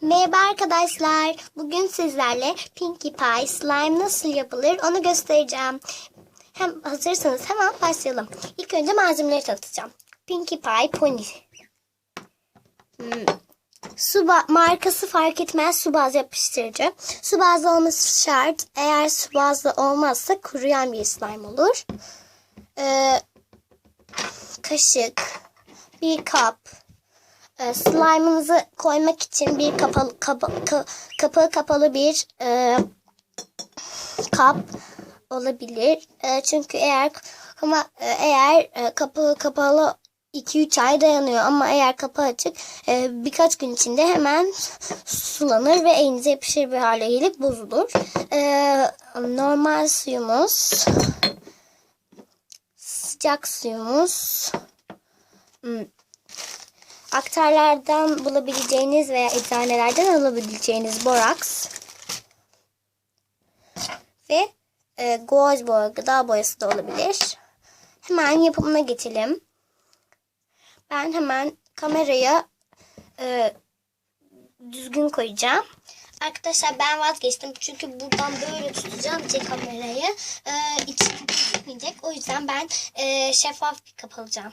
Merhaba arkadaşlar. Bugün sizlerle Pinkie Pie slime nasıl yapılır onu göstereceğim. Hem hazırsanız hemen başlayalım. İlk önce malzemeleri tanıtacağım. Pinkie Pie Pony. Hmm. Su markası fark etmez su bazlı yapıştırıcı. Su bazlı olması şart. Eğer su bazlı olmazsa kuruyan bir slime olur. Ee, kaşık, bir kap, e, slime'ınızı koymak için bir kapalı kapa, ka- kapağı kapalı bir e, kap olabilir. E, çünkü eğer ama e, eğer e, kapağı kapalı 2-3 ay dayanıyor ama eğer kapağı açık e, birkaç gün içinde hemen sulanır ve elinize yapışır bir hale gelip bozulur. E, normal suyumuz sıcak suyumuz hmm, aktarlardan bulabileceğiniz veya eczanelerden alabileceğiniz boraks ve e, goz boya, gıda boyası da olabilir. Hemen yapımına geçelim. Ben hemen kameraya e, düzgün koyacağım. Arkadaşlar ben vazgeçtim çünkü buradan böyle tutacağım için kamerayı e, içi gözükmeyecek. O yüzden ben e, şeffaf bir kap alacağım.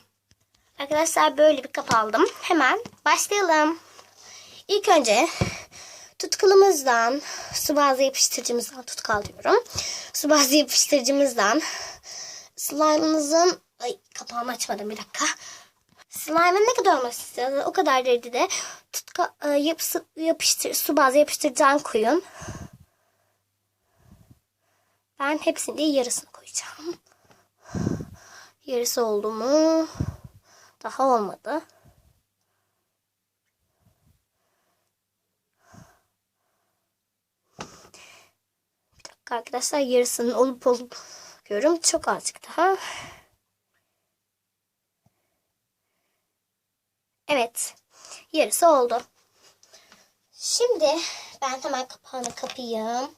Arkadaşlar böyle bir kap aldım. Hemen başlayalım. İlk önce tutkulumuzdan, su bazlı yapıştırıcımızdan tutkal diyorum. Su bazlı yapıştırıcımızdan slime'ınızın ay kapağını açmadım bir dakika. Slime'ın ne kadar olması istiyorsanız o kadar derecede tutka, e, yapısı, yapıştır, su bazlı yapıştırıcıdan koyun. Ben hepsini değil yarısını koyacağım. Yarısı oldu mu? Daha olmadı. Bir dakika arkadaşlar yarısının olup olup görüyorum. Çok azıcık daha. Evet. Yarısı oldu. Şimdi ben hemen kapağını kapayım.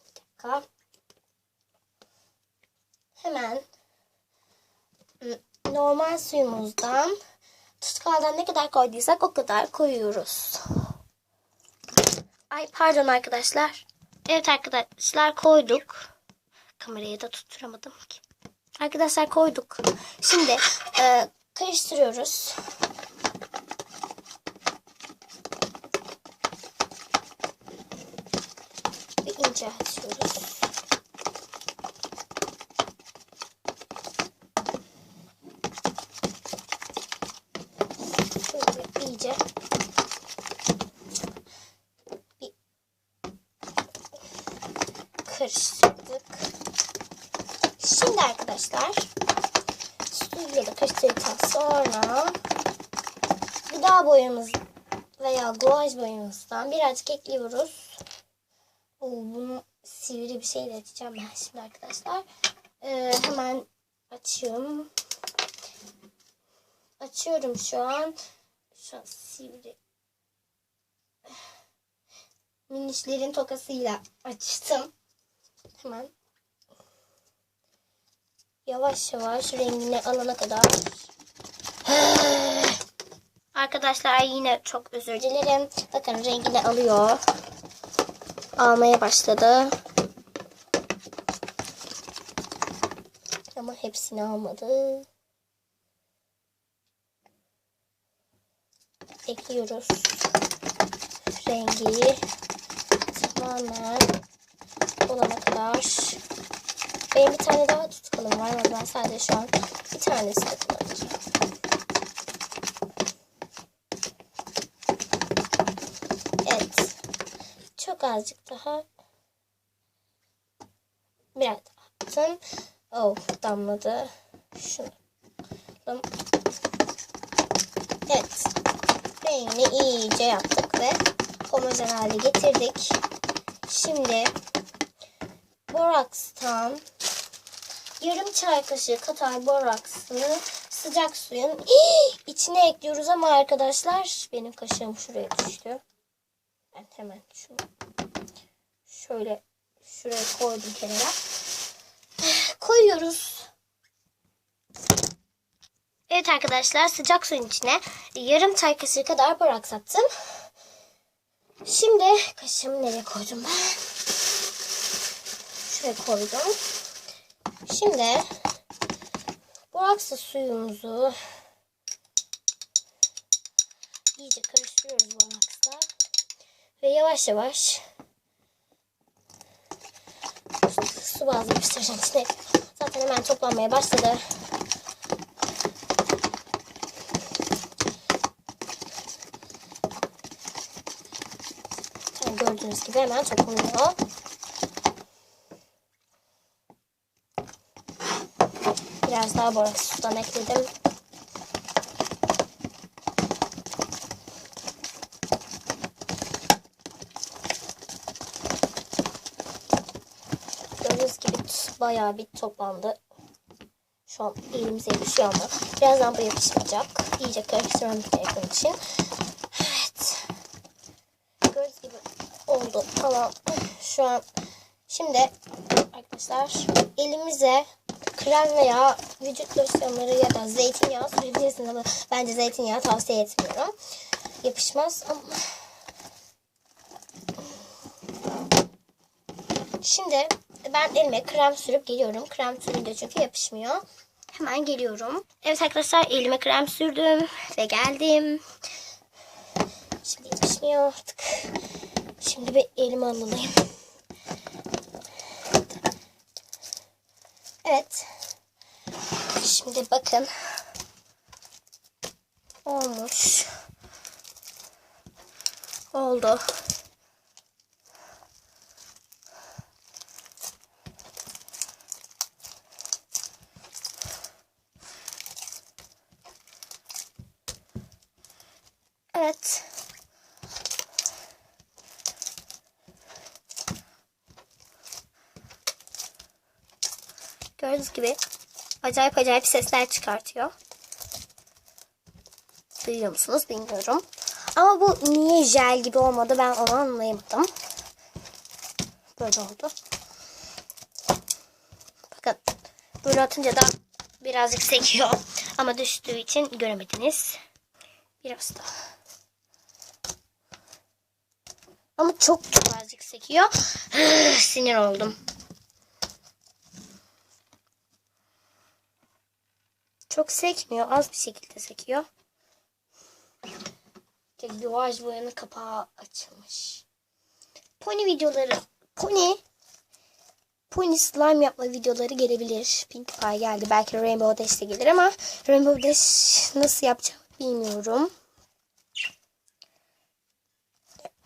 Bir dakika. Hemen normal suyumuzdan tutkaldan ne kadar koyduysak o kadar koyuyoruz. Ay pardon arkadaşlar. Evet arkadaşlar koyduk. Kamerayı da tutturamadım ki. Arkadaşlar koyduk. Şimdi e, karıştırıyoruz. Ve ince açıyoruz. Şöyle iyice bir karıştırdık. Şimdi arkadaşlar suyla da karıştırdıktan sonra gıda boyamız veya guaj boyamızdan birazcık ekliyoruz. Oo, bunu sivri bir şeyle açacağım ben şimdi arkadaşlar. Ee, hemen açıyorum. Açıyorum şu an. Şu an sivri. Minişlerin tokasıyla açtım. Hemen yavaş yavaş rengini alana kadar. Arkadaşlar yine çok özür dilerim. Bakın rengini alıyor. Almaya başladı. Ama hepsini almadı. ekliyoruz. Rengi tamamen olana kadar. Benim bir tane daha tutkalım var ama ben sadece şu an bir tanesi de kullanacağım. Evet. Çok azıcık daha. Biraz daha attım. Oh damladı. Şunu. Evet rengini iyice yaptık ve homojen hale getirdik. Şimdi borakstan yarım çay kaşığı kadar boraksını sıcak suyun içine ekliyoruz ama arkadaşlar benim kaşığım şuraya düştü. Ben hemen şunu şöyle şuraya koydum kenara. Koyuyoruz. Evet arkadaşlar sıcak suyun içine yarım çay kaşığı kadar boraks attım. Şimdi kaşığımı nereye koydum ben? Şuraya koydum. Şimdi boraksla suyumuzu iyice karıştırıyoruz boraksla. Ve yavaş yavaş su bazlı pişireceğim içine. Zaten hemen toplanmaya başladı. Gördüğünüz gibi hemen toplanıyor. Biraz daha boraks sudan ekledim. Gördüğünüz gibi bayağı bir toplandı. Şu an elimize yapışıyor ama birazdan bu yapışmayacak. İyice karıştırmamız gerektiği için. Evet. Gördüğünüz gibi oldu. Tamam. Şu an şimdi arkadaşlar elimize krem veya vücut losyonları ya da zeytinyağı sürebilirsiniz ama bence zeytinyağı tavsiye etmiyorum. Yapışmaz ama Şimdi ben elime krem sürüp geliyorum. Krem sürünce çünkü yapışmıyor. Hemen geliyorum. Evet arkadaşlar elime krem sürdüm ve geldim. Şimdi yapışmıyor artık. Şimdi bir elime alayım. Evet. Şimdi bakın. Olmuş. Oldu. Evet. Gördüğünüz gibi acayip acayip sesler çıkartıyor. Duyuyor musunuz bilmiyorum. Ama bu niye jel gibi olmadı ben onu anlayamadım. Böyle oldu. Bakın böyle atınca da birazcık sekiyor. Ama düştüğü için göremediniz. Biraz daha. Ama çok çok azıcık sekiyor. Sinir oldum. Çok sekmiyor. Az bir şekilde sekiyor. Yavaş boyanın kapağı açılmış. Pony videoları. Pony. Pony slime yapma videoları gelebilir. Pink Pie geldi. Belki Rainbow Dash de gelir ama Rainbow Dash nasıl yapacağım bilmiyorum.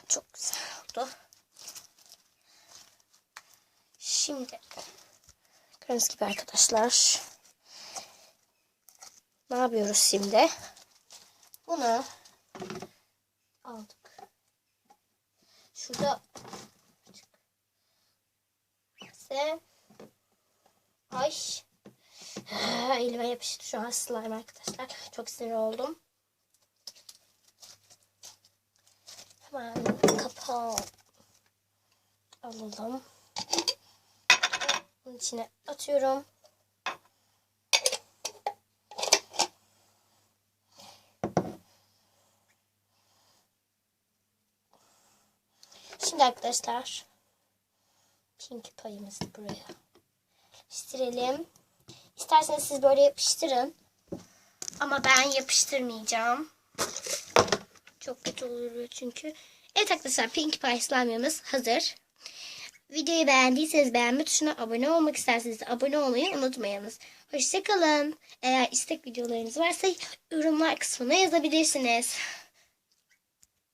Çok güzel oldu. Şimdi gördüğünüz arkadaşlar ne yapıyoruz şimdi? Bunu aldık. Şurada ise ay elime yapıştı şu an slime arkadaşlar. Çok sinir oldum. Hemen kapağı alalım. Bunun içine atıyorum. Şimdi arkadaşlar pink payımızı buraya yapıştıralım. İsterseniz siz böyle yapıştırın. Ama ben yapıştırmayacağım. Çok kötü olur çünkü. Evet arkadaşlar Pink Pie slime'ımız hazır. Videoyu beğendiyseniz beğenme tuşuna abone olmak isterseniz abone olmayı unutmayınız. Hoşçakalın. Eğer istek videolarınız varsa yorumlar kısmına yazabilirsiniz.